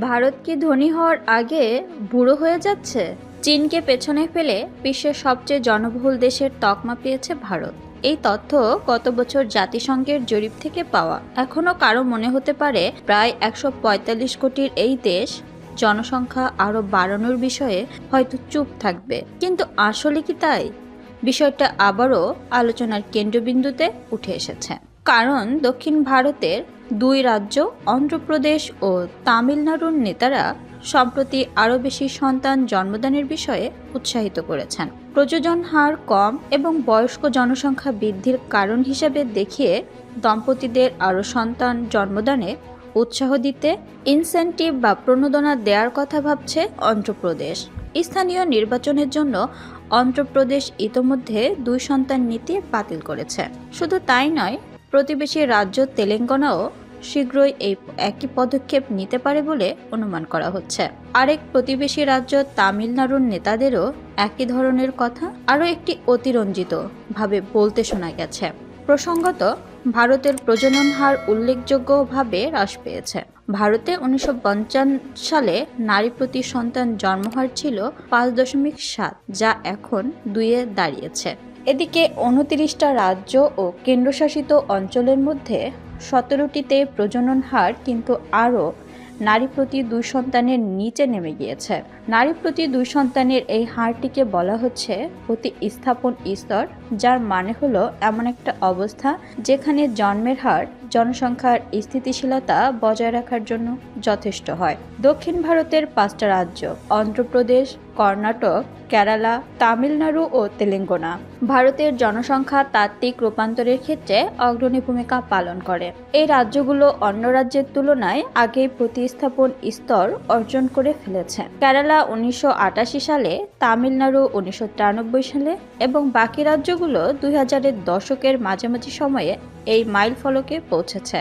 ভারত কি ধনী হওয়ার আগে বুড়ো হয়ে যাচ্ছে? চীনকে পেছনে ফেলে বিশ্বের সবচেয়ে জনবহুল দেশের তকমা পেয়েছে ভারত। এই তথ্য গত বছর জাতিসংঘের জরিপ থেকে পাওয়া। এখনও কারও মনে হতে পারে প্রায় একশো পঁয়তাল্লিশ কোটির এই দেশ জনসংখ্যা আরও বাড়ানোর বিষয়ে হয়তো চুপ থাকবে। কিন্তু আসলে কি তাই? বিষয়টা আবারও আলোচনার কেন্দ্রবিন্দুতে উঠে এসেছে। কারণ দক্ষিণ ভারতের দুই রাজ্য, অন্ধ্রপ্রদেশ ও তামিলনাড়ুর নেতারা সম্প্রতি আরও বেশি সন্তান জন্মদানের বিষয়ে উৎসাহিত করেছেন। প্রযোজন হার কম এবং বয়স্ক জনসংখ্যা বৃদ্ধির কারণ হিসেবে দেখিয়ে দম্পতিদের আরও সন্তান জন্মদানে উৎসাহ দিতে ইনসেন্টিভ বা প্রণোদনা দেওয়ার কথা ভাবছে অন্ধ্রপ্রদেশ। স্থানীয় নির্বাচনের জন্য অন্ধ্রপ্রদেশ ইতোমধ্যে দুই সন্তান নীতি বাতিল করেছে। শুধু তাই নয় প্রতিবেশী রাজ্য তেলেঙ্গানাও শীঘ্রই এই একই পদক্ষেপ নিতে পারে বলে অনুমান করা হচ্ছে। আরেক প্রতিবেশী রাজ্য তামিলনাড়ুর নেতাদেরও একই ধরনের কথা, আরও একটি অতিরঞ্জিত ভাবে বলতে শোনা গেছে। প্রসঙ্গত, ভারতের প্রজনন হার উল্লেখযোগ্যভাবে হ্রাস পেয়েছে। ভারতে উনিশশো পঞ্চান্ন সালে নারী প্রতি সন্তান জন্মহার ছিল পাঁচ দশমিক সাত, যা এখন দুইয়ে দাঁড়িয়েছে। এদিকে উনতিরিশটা রাজ্য ও কেন্দ্রশাসিত অঞ্চলের মধ্যে সতেরোটিতে প্রজনন হার কিন্তু আরও নারী প্রতি দুই সন্তানের নিচে নেমে গিয়েছে। নারী প্রতি দুই সন্তানের এই হারটিকে বলা হচ্ছে প্রতি স্থাপন স্তর। যার মানে হলো এমন একটা অবস্থা যেখানে জন্মের হার, জনসংখ্যার স্থিতিশীলতা বজায় রাখার জন্য যথেষ্ট হয়। দক্ষিণ ভারতের পাঁচটা রাজ্য, অন্ধ্রপ্রদেশ, কর্ণাটক, কেরালা, তামিলনাড়ু ও তেলেঙ্গানা। ভারতের জনসংখ্যা তাত্ত্বিক রূপান্তরের ক্ষেত্রে অগ্রণী ভূমিকা পালন করে। এই রাজ্যগুলো অন্য রাজ্যের তুলনায় আগেই প্রতিস্থাপন স্তর অর্জন করে ফেলেছে। কেরালা উনিশশো আটাশি সালে, তামিলনাড়ু উনিশশো তিরানব্বই সালে এবং বাকি রাজ্যগুলো দুই হাজারের দশকের মাঝামাঝি সময়ে এই মাইল ফলকে পৌঁছেছে।